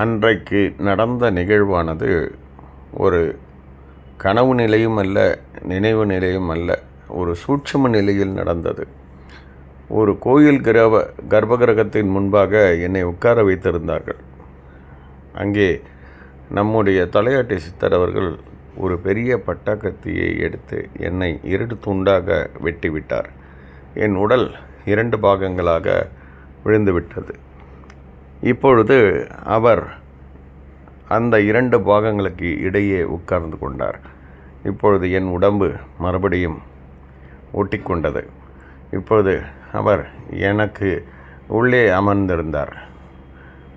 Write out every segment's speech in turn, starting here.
அன்றைக்கு நடந்த நிகழ்வானது ஒரு கனவு நிலையும் அல்ல நினைவு நிலையும் அல்ல ஒரு சூட்சும நிலையில் நடந்தது. ஒரு கோயில் கிரவ கர்ப்பகிரகத்தின் முன்பாக என்னை உட்கார வைத்திருந்தார்கள். அங்கே நம்முடைய தலையாட்டி சித்தர் அவர்கள் ஒரு பெரிய பட்டாக்கத்தியை எடுத்து என்னை இரண்டு துண்டாக வெட்டிவிட்டார். என் உடல் இரண்டு பாகங்களாக விழுந்துவிட்டது. இப்பொழுது அவர் அந்த இரண்டு பாகங்களுக்கு இடையே உட்கார்ந்து கொண்டார். இப்பொழுது என் உடம்பு மறுபடியும் ஒட்டிக்கொண்டது. இப்பொழுது அவர் எனக்கு உள்ளே அமர்ந்திருந்தார்.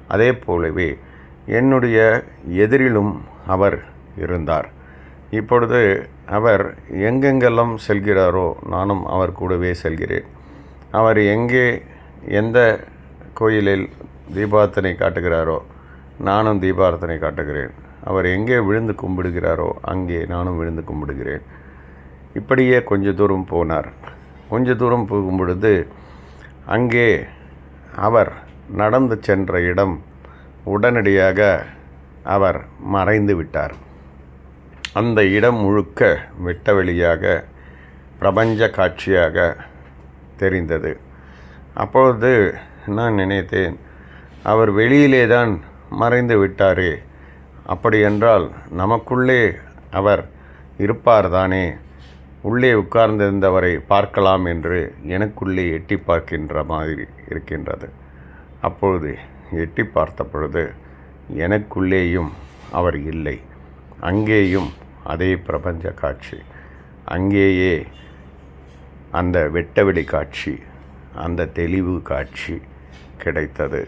அதே போலவே என்னுடைய எதிரிலும் அவர் இருந்தார். இப்பொழுது அவர் எங்கெங்கெல்லாம் செல்கிறாரோ நானும் அவர் கூடவே செல்கிறேன். அவர் எங்கே எந்த கோயிலில் தீபார்த்தனை காட்டுகிறாரோ நானும் தீபார்த்தனை காட்டுகிறேன். அவர் எங்கே விழுந்து கும்பிடுகிறாரோ அங்கே நானும் விழுந்து கும்பிடுகிறேன். இப்படியே கொஞ்ச தூரம் போனார். கொஞ்ச தூரம் போகும் பொழுது அங்கே அவர் நடந்து சென்ற இடம் உடனடியாக அவர் மறைந்து விட்டார். அந்த இடம் முழுக்க வெட்ட வெளியாக பிரபஞ்ச காட்சியாக தெரிந்தது. அப்பொழுது நான் நினைத்தேன் அவர் வெளியிலே தான் மறைந்து விட்டாரே. அப்படியென்றால் நமக்குள்ளே அவர் இருப்பார் தானே உள்ளே உட்கார்ந்திருந்தவரை பார்க்கலாம் என்று எனக்குள்ளே எட்டி பார்க்கின்ற மாதிரி இருக்கின்றது. அப்பொழுது எட்டி பார்த்த பொழுது எனக்குள்ளேயும் அவர் இல்லை. அங்கேயும் அதே பிரபஞ்ச காட்சி. அங்கேயே அந்த வெட்டவெளி காட்சி அந்த தெளிவு காட்சி கிடைத்தது.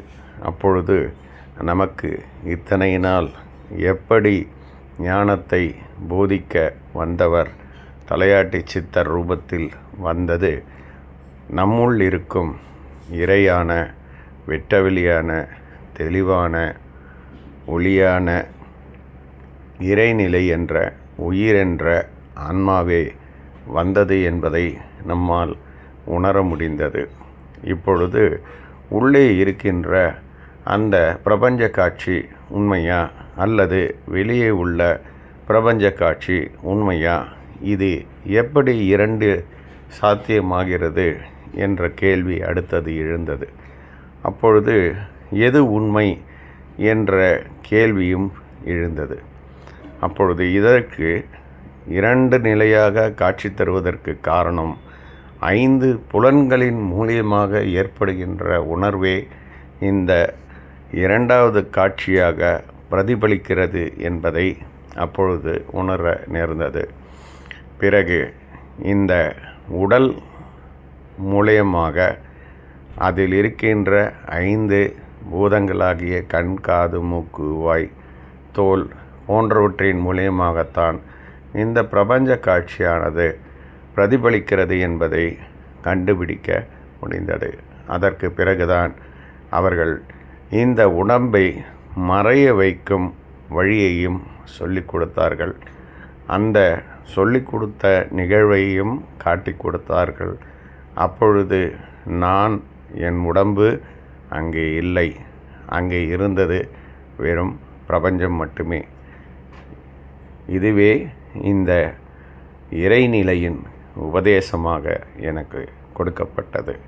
அப்பொழுது நமக்கு இத்தனை நாள் எப்படி ஞானத்தை போதிக்க வந்தவர் தலையாட்டி சித்தர் ரூபத்தில் வந்தது நம்முள் இருக்கும் இறையான வெட்டவெளியான தெளிவான ஒளியான இறைநிலை என்ற உயிரென்ற ஆன்மாவே வந்தது என்பதை நம்மால் உணர முடிந்தது. இப்பொழுது உள்ளே இருக்கின்ற அந்த பிரபஞ்ச காட்சி உண்மையா அல்லது வெளியே உள்ள பிரபஞ்ச காட்சி உண்மையா? இது எப்படி இரண்டு சாத்தியமாகிறது என்ற கேள்வி அடுத்தது எழுந்தது. அப்பொழுது எது உண்மை என்ற கேள்வியும் எழுந்தது. அப்பொழுது இதற்கு இரண்டு நிலையாக காட்சி தருவதற்கு காரணம் ஐந்து புலன்களின் மூலியமாக ஏற்படுகின்ற உணர்வே இந்த இரண்டாவது காட்சியாக பிரதிபலிக்கிறது என்பதை அப்பொழுது உணர நேர்ந்தது. பிறகு இந்த உடல் மூலியமாக அதில் இருக்கின்ற ஐந்து பூதங்களாகிய கண் காது மூக்கு வாய் தோல் போன்றவற்றின் மூலியமாகத்தான் இந்த பிரபஞ்ச காட்சியானது பிரதிபலிக்கிறது என்பதை கண்டுபிடிக்க முடிந்தது. அதற்கு பிறகுதான் அவர்கள் இந்த உடம்பை மறைய வைக்கும் வழியையும் சொல்லிக் கொடுத்தார்கள். அந்த சொல்லிக் கொடுத்த நிகழ்வையும் காட்டி கொடுத்தார்கள். அப்பொழுது நான் என் உடம்பு அங்கே இல்லை. அங்கே இருந்தது வெறும் பிரபஞ்சம் மட்டுமே. இதுவே இந்த இறைநிலையின் உபதேசமாக எனக்கு கொடுக்கப்பட்டது.